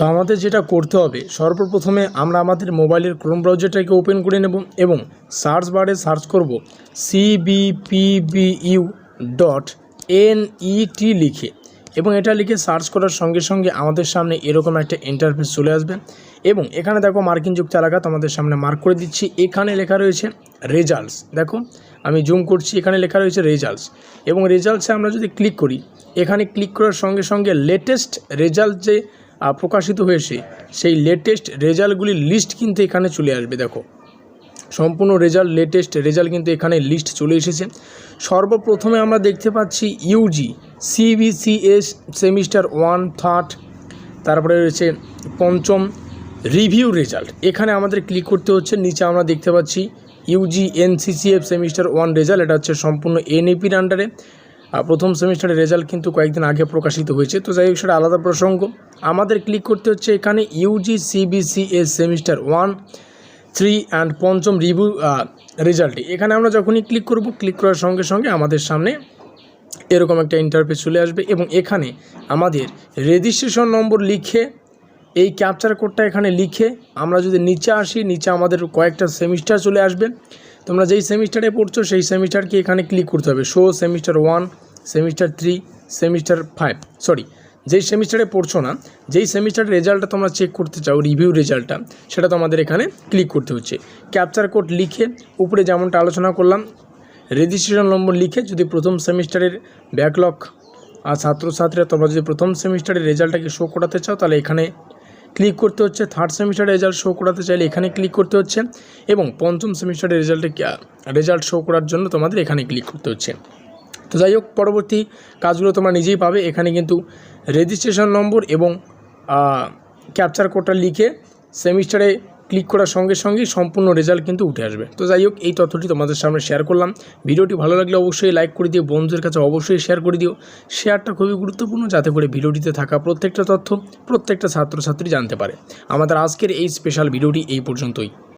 তো আমাদের যেটা করতে হবে, সর্বপ্রথমে আমরা আমাদের মোবাইলের ক্রোম ব্রাউজারটাকে ওপেন করে নেব এবং সার্চ বারে সার্চ করব সিবিপিবিইউ ডট এন এনইটি লিখে এবং এটা লিখে সার্চ করার সঙ্গে সঙ্গে আমাদের সামনে এরকম একটা ইন্টারফেস চলে আসবে এবং এখানে দেখো মার্কিন যুক্ত এলাকা তোমাদের সামনে মার্ক করে দিচ্ছি, এখানে লেখা রয়েছে রেজাল্টস দেখো আমি জুম করছি, এখানে লেখা রয়েছে রেজাল্টস এবং রেজাল্টসে আমরা যদি ক্লিক করি, এখানে ক্লিক করার সঙ্গে সঙ্গে লেটেস্ট রেজাল্ট যে প্রকাশিত হয়েছে। সেই লেটেস্ট রেজাল্টগুলির লিস্ট কিন্তু এখানে চলে আসবে, দেখো। সম্পূর্ণ রেজাল্ট লেটেস্ট রেজাল্ট কিন্তু এখানে লিস্ট চলে এসেছে। সর্বপ্রথমে আমরা দেখতে পাচ্ছি UG CBCS semester one third তারপরে রয়েছে পঞ্চম রিভিউ রেজাল্ট এখানে আমাদের ক্লিক করতে হচ্ছে, নিচে আমরা দেখতে পাচ্ছি UG NCCF semester one result এটা হচ্ছে সম্পূর্ণ এনইপির আন্ডারে প্রথম সেমিস্টারের রেজাল্ট কিন্তু কয়েকদিন আগে প্রকাশিত হয়েছে। তো যাই হোক, সেটা আলাদা প্রসঙ্গ। আমাদের ক্লিক করতে হচ্ছে এখানে UG CBCS semester one three and পঞ্চম রিভিউ রেজাল্টে এখানে আমরা যখনই ক্লিক করব ক্লিক করার সঙ্গে সঙ্গে আমাদের সামনে এরকম একটা ইন্টারফেস চলে আসবে এবং এখানে আমাদের রেজিস্ট্রেশন নম্বর লিখে, এই ক্যাপচার কোডটা এখানে লিখে আমরা যদি নিচে আসি, নিচে আমাদের কয়েকটা সেমিস্টার চলে আসবে। তোমরা যেই সেমিস্টারে পড়ছো, সেই সেমিস্টারকে এখানে ক্লিক করতে হবে। Show semester one semester three semester five sorry যেই সেমিস্টারে পড়ছো না, যেই সেমিস্টারের রেজাল্টটা তোমরা চেক করতে চাও রিভিউ রেজাল্টটা, সেটা তোমাদের এখানে ক্লিক করতে হচ্ছে। ক্যাপচার কোড লিখে উপরে যেমনটা আলোচনা করলাম রেজিস্ট্রেশন নম্বর লিখে যদি প্রথম সেমিস্টারের ব্যাকলগ আর ছাত্রছাত্রীরা তোমরা যদি প্রথম সেমিস্টারের রেজাল্টটাকে শো করাতে চাও, তাহলে এখানে ক্লিক করতে হচ্ছে থার্ড সেমিস্টারের রেজাল্ট শো করাতে চাইলে এখানে ক্লিক করতে হচ্ছে এবং পঞ্চম সেমিস্টারের রেজাল্টে রেজাল্ট শো করার জন্য তোমাদের এখানে ক্লিক করতে হচ্ছে। তো যাই হোক, পরবর্তী কাজগুলো তোমরা নিজেই পাবে। এখানে কিন্তু রেজিস্ট্রেশন নম্বর এবং ক্যাপচার কোডটা লিখে সেমিস্টারে ক্লিক করার সঙ্গে সঙ্গেই সম্পূর্ণ রেজাল্ট কিন্তু উঠে আসবে। তো যাই হোক, এই তথ্যটি তোমাদের সামনে শেয়ার করলাম। ভিডিওটি ভালো লাগলে অবশ্যই লাইক করে দিও, বন্ধুদের কাছে অবশ্যই শেয়ার করে দিও। শেয়ারটা খুবই গুরুত্বপূর্ণ যাতে করে ভিডিওটিতে থাকা প্রত্যেকটা তথ্য প্রত্যেকটা ছাত্রছাত্রী জানতে পারে। আমাদের আজকের এই স্পেশাল ভিডিওটি এই পর্যন্তই।